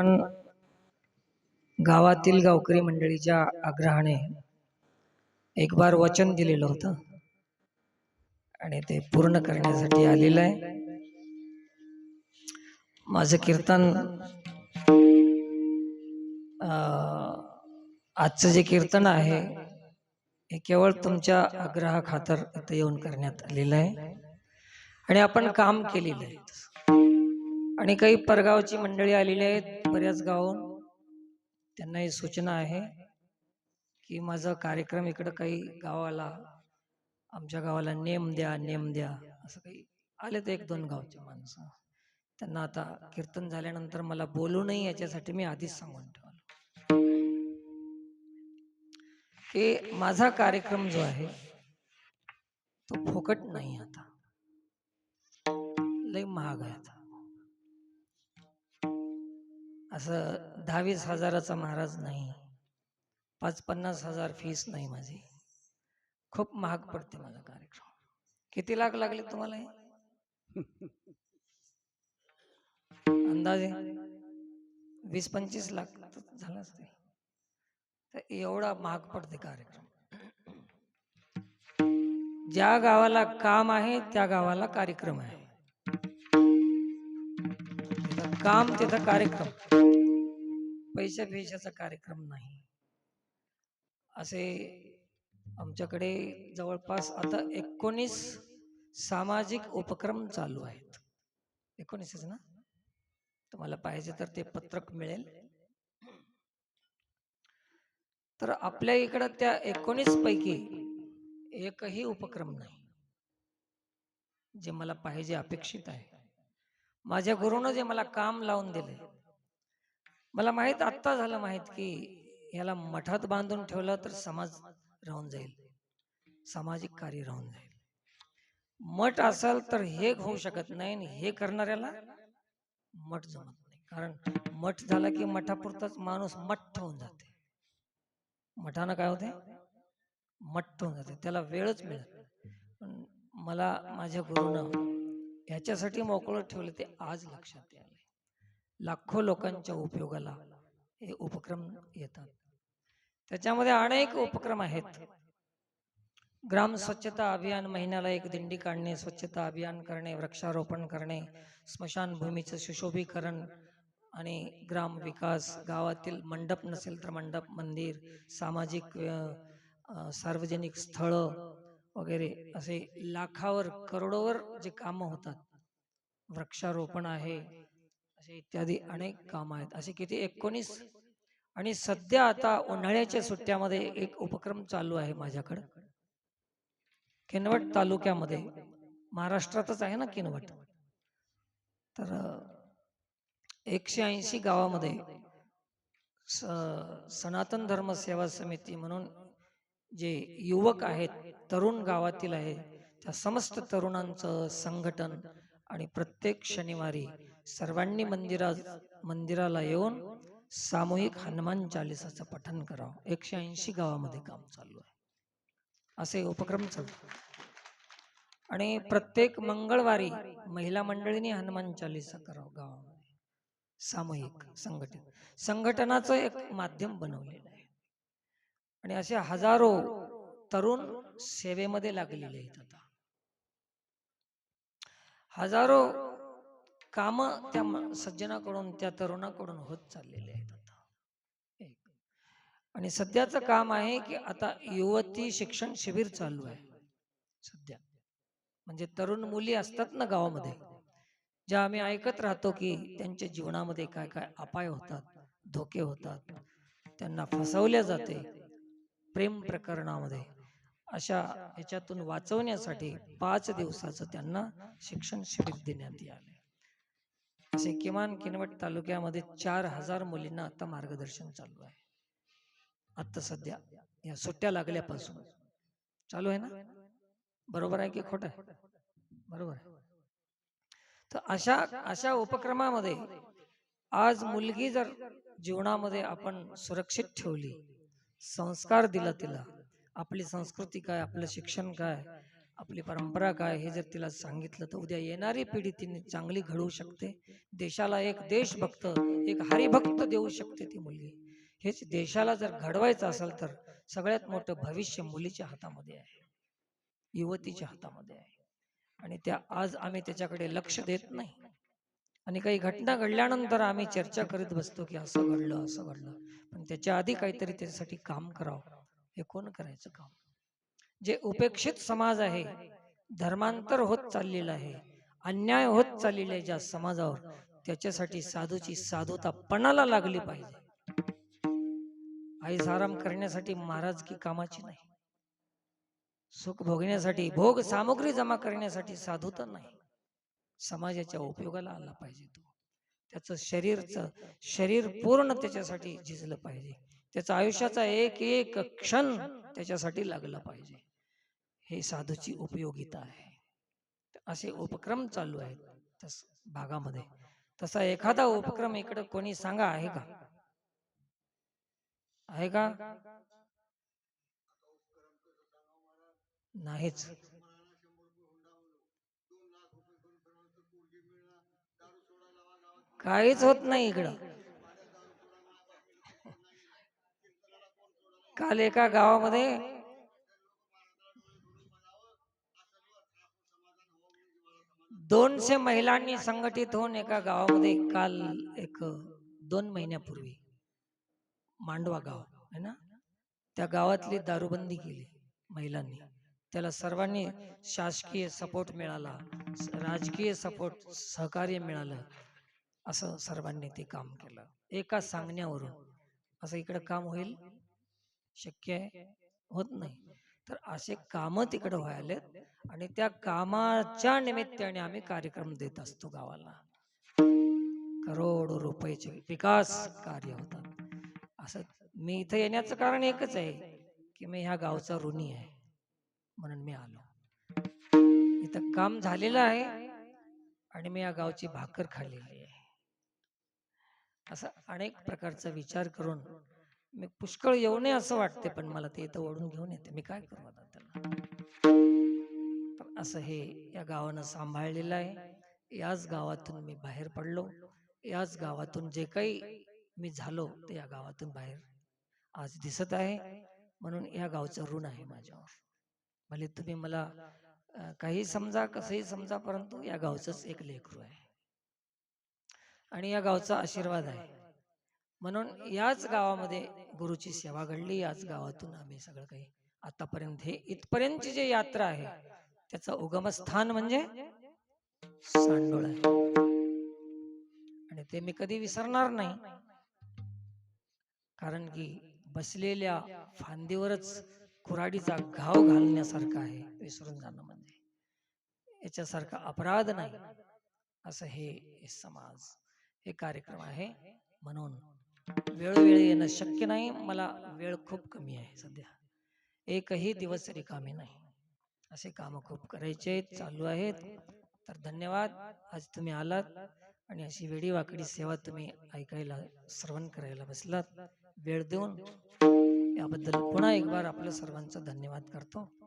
पण गावातील गावकरी मंडळीच्या आग्रहाने एक बार वचन दिलेलं होतं. आणि ते पूर्ण करण्यासाठी आलेलं आहे. माझं कीर्तन आजचं जे कीर्तन आहे हे केवळ तुमच्या आग्रहाखातर इथं येऊन करण्यात आलेलं आहे. आणि आपण काम केलेलं आहे. आणि काही परगावची मंडळी आलेली आहेत. बऱ्याच गावून त्यांना ही सूचना आहे की माझा कार्यक्रम इकडं काही गावाला आमच्या गावाला नेम द्या नेम द्या असं काही आले तर एक दोन गावचे माणसं. त्यांना आता कीर्तन झाल्यानंतर मला बोलू नाही याच्यासाठी मी आधीच सांगून ठेवलं. की माझा कार्यक्रम जो आहे तो फुकट नाही आता. लय महाग आहे आता. असं दहावीस हजाराचा महाराज नाही. पाच पन्नास हजार फीस नाही माझी. खूप महाग पडते माझा कार्यक्रम. किती लाख लागले तुम्हाला अंदाजे वीस पंचवीस लाख झाला असते. तर एवढा महाग पडते कार्यक्रम. ज्या गावाला काम आहे त्या गावाला कार्यक्रम आहे. काम तिथं कार्यक्रम. पैशा पैशाचा कार्यक्रम नाही. असे आमच्याकडे जवळपास आता एकोणीस सामाजिक उपक्रम चालू आहेत. एकोणीसच ना? तुम्हाला पाहिजे तर ते पत्रक मिळेल. तर आपल्या इकडं त्या एकोणीस पैकी एकही उपक्रम नाही. जे मला पाहिजे अपेक्षित आहे. माझ्या गुरुनं जे मला काम लावून दिले मला माहीत आत्ता झालं माहीत की याला मठात बांधून ठेवलं तर समाज राहून जाईल. सामाजिक कार्य राहून जाईल. मठ असेल तर हे होऊ शकत नाही आणि हे करणाऱ्याला मठ जमत नाही. कारण मठ झाला की मठापुरताच माणूस मठ होऊन जाते. मठानं काय होते? मठ होऊन जाते. त्याला वेळच मिळत मला माझ्या गुरुनं ह्याच्यासाठी मोकळं ठेवलं ते आज लक्षात लाखो लोकांच्या उपयोगाला हे उपक्रम येतात. त्याच्यामध्ये अनेक उपक्रम आहेत. ग्राम स्वच्छता अभियान महिन्याला एक दिंडी काढणे स्वच्छता अभियान करणे वृक्षारोपण करणे स्मशानभूमीचं सुशोभीकरण आणि ग्राम विकास गावातील मंडप नसेल तर मंडप मंदिर सामाजिक सार्वजनिक स्थळं वगैरे असे लाखावर करोडोवर जे कामं होतात. वृक्षारोपण आहे असे इत्यादी अनेक कामं आहेत. असे किती? एकोणीस. आणि सध्या आता उन्हाळ्याच्या सुट्ट्यामध्ये एक उपक्रम चालू आहे माझ्याकडं. किनवट तालुक्यामध्ये. महाराष्ट्रातच आहे ना किनवट? तर एकशे ऐंशी गावामध्ये सनातन धर्म सेवा समिती म्हणून जे युवक आहेत तरुण गावातील आहे त्या समस्त तरुणांचं संघटन आणि प्रत्येक शनिवारी सर्वांनी मंदिरा मंदिराला येऊन सामूहिक हनुमान चालिसाचं पठन करावं. एकशे ऐंशी गावामध्ये काम चालू आहे. असे उपक्रम चालू आणि प्रत्येक मंगळवारी महिला मंडळीने हनुमान चालिसा करावं गावामध्ये. सामूहिक संघटित. संघटनाचं एक माध्यम बनवलेलं आहे. आणि असे हजारो तरुण सेवेमध्ये लागलेले आहेत आता. हजारो कामं त्या सज्जनाकडून त्या तरुणाकडून होत चाललेले आहेत आता. आणि सध्याचं काम आहे की आता युवती शिक्षण शिबिर चालू आहे. सध्या. म्हणजे तरुण मुली असतात ना गावामध्ये ज्या आम्ही ऐकत राहतो की त्यांच्या जीवनामध्ये काय काय अपाय होतात धोके होतात. त्यांना फसवल्या जाते प्रेम प्रकरणामध्ये. अशा ह्याच्यातून वाचवण्यासाठी पाच दिवसाचं त्यांना शिक्षण शिबिर देण्यात आलं असे किमान किनवट तालुक्यामध्ये चार हजार मुलींना आता मार्गदर्शन चालू आहे. आता सध्या या सुट्ट्या लागल्यापासून. चालू आहे ना? बरोबर आहे की खोट? आहे बरोबर आहे. तर अशा अशा उपक्रमामध्ये आज मुलगी जर जीवनामध्ये आपण सुरक्षित ठेवली संस्कार दिला तिला आपली संस्कृती काय आपलं शिक्षण काय आपली परंपरा काय हे जर तिला सांगितलं तर उद्या येणारी पिढी तिने चांगली घडवू शकते. देशाला एक देशभक्त एक हरिभक्त देऊ शकते ती मुलगी. हेच देशाला जर घडवायचं असेल तर सगळ्यात मोठं भविष्य मुलीच्या हातामध्ये आहे. युवतीच्या हातामध्ये आहे. आणि त्या आज आम्ही त्याच्याकडे लक्ष देत नाही. आणि काही घटना घडल्यानंतर आम्ही चर्चा करीत बसतो की असं घडलं असं घडलं. पण त्याच्या आधी काहीतरी त्याच्यासाठी काम करावं. हे कोण करायचं काम? जे उपेक्षित समाज आहे धर्मांतर होत चाललेलं आहे. अन्याय होत चाललेला आहे ज्या समाजावर त्याच्यासाठी साधूची साधुता पणाला लागली पाहिजे. आईस आराम करण्यासाठी महाराज की कामाची नाही. सुख भोगण्यासाठी भोग सामुग्री जमा करण्यासाठी साधुता नाही. समाजाच्या उपयोगाला आला पाहिजे तो. त्याचं शरीरचं शरीर पूर्ण त्याच्यासाठी झिजलं पाहिजे. त्याचा आयुष्याचा एक एक क्षण त्याच्यासाठी लागला पाहिजे. हे साधूची उपयोगिता आहे. असे उपक्रम चालू आहेत तस भागामध्ये. तसा एखादा उपक्रम इकडे कोणी सांगा आहे का? आहे का? नाहीच. काहीच होत नाही इकडं. काल एका गावामध्ये दोनशे महिलांनी संघटित होऊन एका गावामध्ये काल एक दोन महिन्यापूर्वी मांडवा गाव आहे ना? त्या गावातली दारूबंदी केली महिलांनी. त्याला सर्वांनी शासकीय सपोर्ट मिळाला राजकीय सपोर्ट सहकार्य मिळालं असं सर्वांनी ते काम केलं. एका सांगण्यावरून असं इकडं काम होईल? शक्य आहे? होत नाही. तर असे काम तिकडे व्हायलेत आणि त्या कामाच्या निमित्ताने आम्ही कार्यक्रम देत असतो गावाला. करोडो रुपयाचे विकास कार्य होतात. असं मी इथं येण्याचं कारण एकच आहे की मी ह्या गावचा ऋणी आहे म्हणून मी आलो. इथं काम झालेलं आहे आणि मी या गावची भाकर खाल्लेली आहे. असं अनेक प्रकारचा विचार करून मी पुष्कळ येऊ नये असं वाटते पण मला ते इथं ओढून घेऊन येते. मी काय करू आता त्याला? असं हे या गावानं सांभाळलेलं आहे. याच गावातून मी बाहेर पडलो. याच गावातून जे काही मी झालो ते या गावातून बाहेर आज दिसत आहे. म्हणून या गावचं ऋण आहे माझ्यावर. भले तुम्ही मला काही समजा कसंही समजा परंतु या गावचंच एक लेकरू आहे. आणि या गावचा आशीर्वाद आहे. म्हणून याच गावामध्ये गुरुची सेवा घडली याच गावातून आम्ही सगळं काही आतापर्यंत हे इथपर्यंतची जे यात्रा आहे त्याचं उगमस्थान म्हणजे सांडोळ आहे. आणि ते मी कधी विसरणार नाही. कारण की बसलेल्या फांदीवरच कुराडीचा घाव घालण्यासारखा आहे विसरून जाणं म्हणजे. याच्यासारखा अपराध नाही. असं हे समाज हे कार्यक्रम आहे म्हणून वेळोवेळी येणं शक्य नाही. मला वेळ खूप कमी आहे सध्या. एकही दिवस रिकामी नाही. असे काम खूप करायचे आहेत, चालू आहेत. तर धन्यवाद. आज तुम्ही आलात आणि अशी वेडी वाकडी सेवा तुम्ही ऐकायला श्रवण करायला बसलात. वेळ देऊन. याबद्दल पुन्हा एक बार आपलं सर्वांचा धन्यवाद करतो.